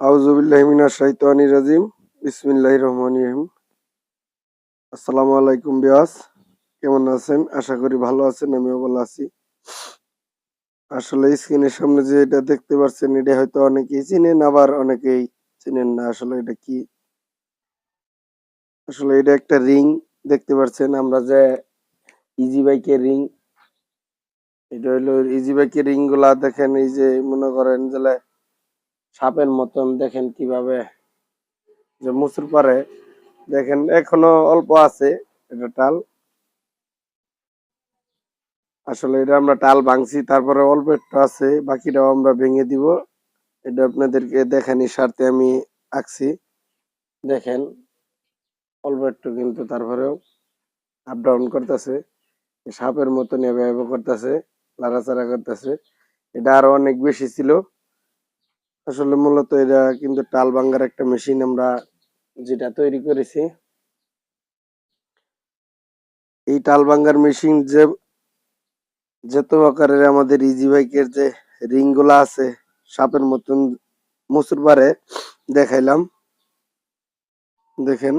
আউজুবিল্লাহিমিনা শাইতানি রাজিম। বিসমিল্লাহির রহমানির রহিম। আসসালামু আলাইকুম বিয়াস। কেমন আছেন? আশা করি ভালো আছেন, আমিও ভালো আছি। আসলে সামনে যে এটা দেখতে এটা হয়তো অনেকেই চিনেন, আবার অনেকেই চিনেন না। আসলে এটা কি? আসলে এটা একটা রিং, দেখতে পাচ্ছেন আমরা যে ইজি বাইকের রিং। এটা হইল ইজি বাইকের রিংগুলা দেখেন, এই যে মনে করেন যে সাপের মতন দেখেন কীভাবে যে মুসুর পারে। দেখেন, এখনও অল্প আছে এটা টাল। আসলে এটা আমরা টাল ভাঙছি, তারপরে অল্প একটু আছে, বাকিটাও আমরা ভেঙে দিব। এটা আপনাদেরকে দেখানি স্বার্থে আমি আঁকছি। দেখেন, অল্প একটু কিন্তু তারপরেও আপ ডাউন করতেছে। সাপের মতন এভাবে করতেছে, লাড়াচাড়া করতেছে। এটা আরও অনেক বেশি ছিল। আসলে মূলত এটা কিন্তু টাল ভাঙ্গার একটা মেশিন আমরা যেটা তৈরি করেছি। এই টাল ভাঙ্গার মেশিন যে, যত আকারের আমাদের ইজি বাইকের যে রিংগুলা আছে, সাপের মতন মুসুর পারে দেখাইলাম। দেখেন,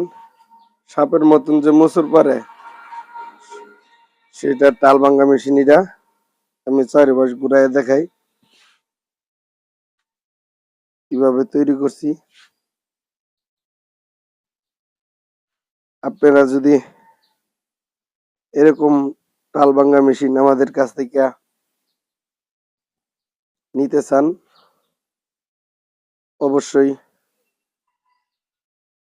সাপের মতন যে মুসুর পারে সেটা টাল ভাঙ্গা মেশিন এটা আমি চারিপাশ ঘুরাই দেখাই। কীভাবে তৈরি করছি? আপনারা যদি এরকম টাল ভাঙ্গা মেশিন আমাদের কাছ থেকে নিতে চান, অবশ্যই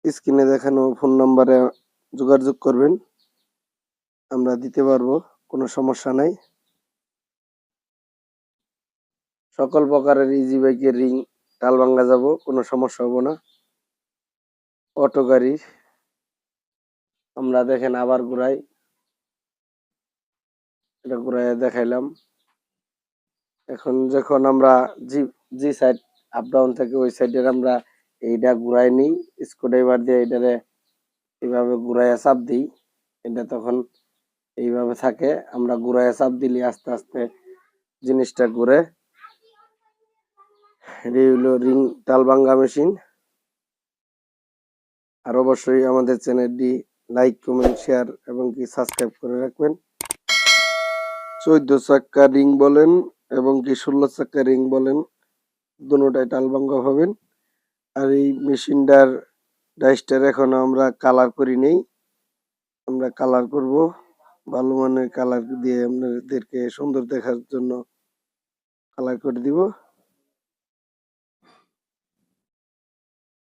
স্ক্রিনে দেখানো ফোন নাম্বারে যোগাযোগ করবেন। আমরা দিতে পারব, কোনো সমস্যা নাই। সকল প্রকারের ইজি বাইকের রিং টাল ভাঙ্গা যাব, কোনো সমস্যা হব না। অটো, গাড়ি, আমরা দেখেন আবার ঘুরাই। এটা ঘুরাই দেখাইলাম। এখন যখন আমরা G G side up down থেকে ওই সাইডের আমরা এইটা ঘুরাই নিই স্ক্রুড্রাইভার দিয়ে এটারে এইভাবে ঘুরাইয়া চাপ দিই, এটা তখন এইভাবে থাকে। আমরা ঘুরাইয়া চাপ দিলে আস্তে আস্তে জিনিসটা ঘুরে এটি হলো রিং টালবাঙ্গা মেশিন। আর অবশ্যই আমাদের চ্যানেলটি লাইক, কমেন্ট, শেয়ার এবং কি সাবস্ক্রাইব করে রাখবেন। চোদ্দ চাক্কা রিং বলেন এবং কি ষোলো চাক্কা রিং বলেন, দুটাই টালবাঙ্গা পাবেন। আর এই মেশিনটার ডাইসটার এখনও আমরা কালার করি নেই। আমরা কালার করব, ভালো মানের কালার দিয়ে আপনাদেরকে সুন্দর দেখার জন্য কালার করে দিব।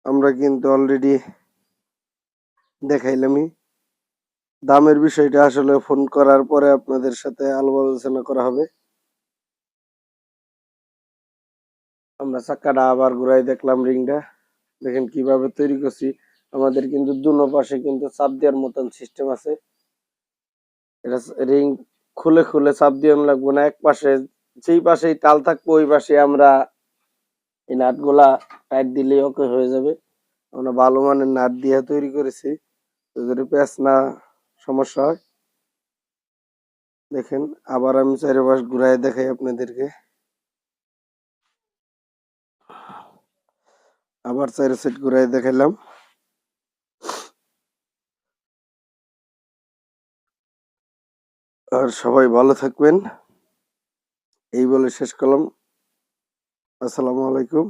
আমরা কিন্তু অলরেডি দেখাইলামই। দামের বিষয়টা আসলে ফোন করার পরে আপনাদের সাথে আলো আলোচনা করা হবে। আমরা চাক্কাটা আবার ঘুরাই দেখলাম রিংটা। দেখেন কীভাবে তৈরি করছি। আমাদের কিন্তু দুনো পাশে কিন্তু চাপ দেওয়ার মতন সিস্টেম আছে। এটা রিং খুলে খুলে চাপ দিয়ে লাগবো না। এক পাশে যেই পাশেই তাল থাকব, ওই পাশে আমরা এই নাটগুলা টাইট দিলেই ওকে হয়ে যাবে। আমরা ভালো মানের নাট দিয়ে তৈরি করেছি। যদি প্যাঁচ না সমস্যা হয়, দেখেন, আবার আমি চারিপাশ ঘুরাই দেখাই আপনাদেরকে। আবার চারি সেট ঘুরাই দেখাইলাম। আর সবাই ভালো থাকবেন। এই বলে শেষ করলাম। আসসালামু আলাইকুম।